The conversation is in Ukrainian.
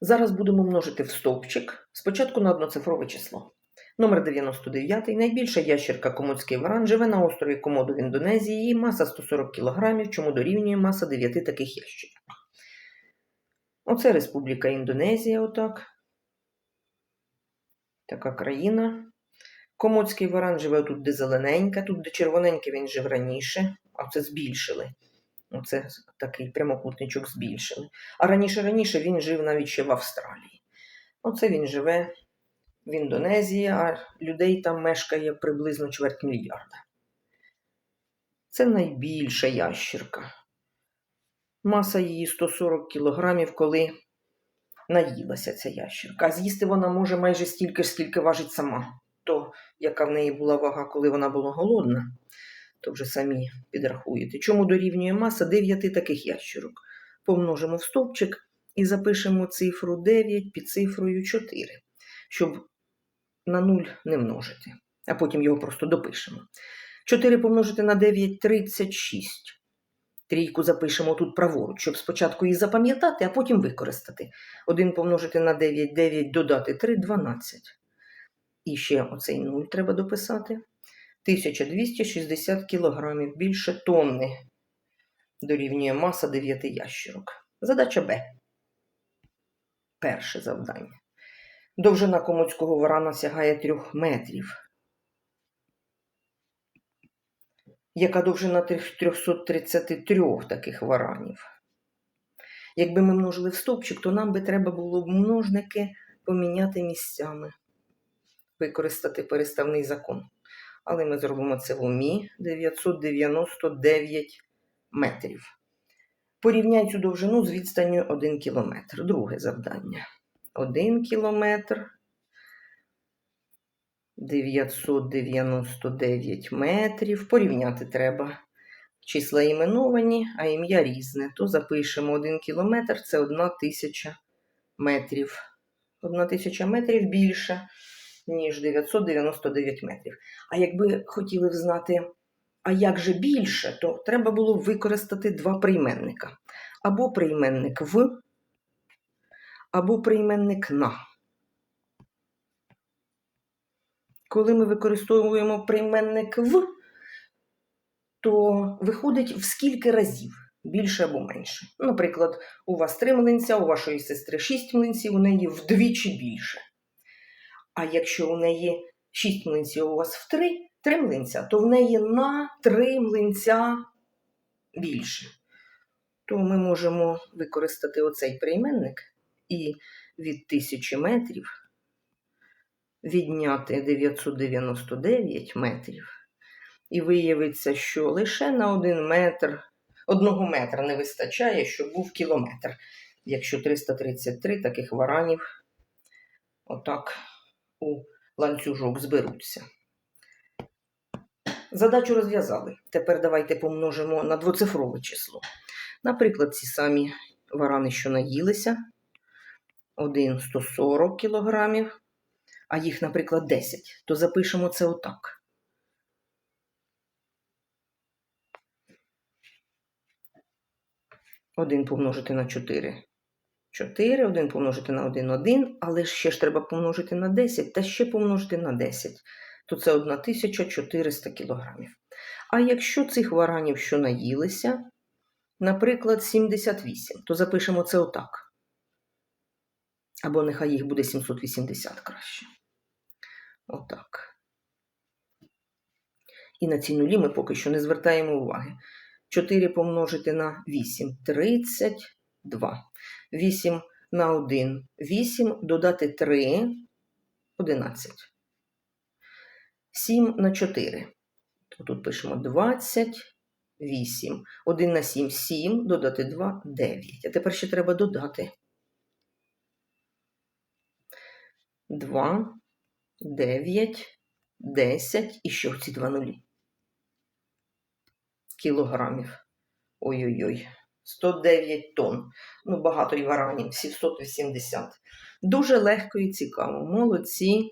Зараз будемо множити в стовпчик спочатку на одноцифрове число. Номер 99. Найбільша ящерка комодський варан живе на острові Комоду в Індонезії. Її маса 140 кг, чому дорівнює маса 9 таких ящерок. Оце Республіка Індонезія, отак. Така країна. Комодський варан живе тут, де зелененьке, тут, де червоненьке, він жив раніше, а це збільшили. Оце такий прямокутничок збільшили. А раніше раніше він жив навіть ще в Австралії. Оце він живе в Індонезії, а людей там мешкає приблизно чверть мільярда. Це найбільша ящірка. Маса її 140 кілограмів, коли наїлася ця ящірка. А з'їсти вона може майже стільки ж, скільки важить сама. То, яка в неї була вага, коли вона була голодна, то вже самі підрахуєте. Чому дорівнює маса 9 таких ящерок? Помножимо в стовпчик і запишемо цифру 9 під цифрою 4, щоб на 0 не множити, а потім його просто допишемо. 4 помножити на 9 36. Трійку запишемо тут праворуч, щоб спочатку її запам'ятати, а потім використати. 1 помножити на 9, 9 додати 3 12. І ще оцей 0 треба дописати. 1260 кілограмів, більше тонни. Дорівнює маса 9 ящерок. Задача Б. Перше завдання. Довжина комодського варана сягає 3 метрів. Яка довжина 333 таких варанів? Якби ми множили в стовпчик, то нам би треба було б множники поміняти місцями, використати переставний закон. Але ми зробимо це в умі 999 метрів. Порівняй цю довжину з відстанню 1 кілометр. Друге завдання. 1 кілометр 999 метрів. Порівняти треба. Числа іменовані, а ім'я різне. То запишемо 1 кілометр це 1 тисяча метрів. 1 тисяча метрів більше, ніж 999 метрів. А якби хотіли знати, а як же більше, то треба було використати два прийменника. Або прийменник в, або прийменник на. Коли ми використовуємо прийменник в, то виходить в скільки разів, більше або менше. Наприклад, у вас три млинця, у вашої сестри шість млинців, у неї вдвічі більше. А якщо у неї шість млинців, у вас в три, три млинця, то в неї на три млинця більше. То ми можемо використати оцей прийменник і від тисячі метрів відняти 999 метрів. І виявиться, що лише на один метр, одного метра не вистачає, щоб був кілометр. Якщо 333 таких варанів отак у ланцюжок зберуться. Задачу розв'язали. Тепер давайте помножимо на двоцифрове число. Наприклад, ці самі варани, що наїлися, один 140 кілограмів, а їх, наприклад, 10, то запишемо це отак. Один помножити на 4. 4, 1 помножити на 1, 1, але ще ж треба помножити на 10 та ще помножити на 10, то це 1400 кілограмів. А якщо цих варанів, що наїлися, наприклад, 78, то запишемо це отак. Або нехай їх буде 780 краще. Отак. І на ці нулі ми поки що не звертаємо уваги. 4 помножити на 8 32. 8 на 1 8, додати 3 11. 7 на 4. То тут пишемо 28. 1 на 7 7, додати 2 9. А тепер ще треба додати 2, 9, 10 і що ці два нулі? Кілограмів. Ой-ой-ой. 109 тонн. Ну, багато і варанів, 780. Дуже легко і цікаво. Молодці.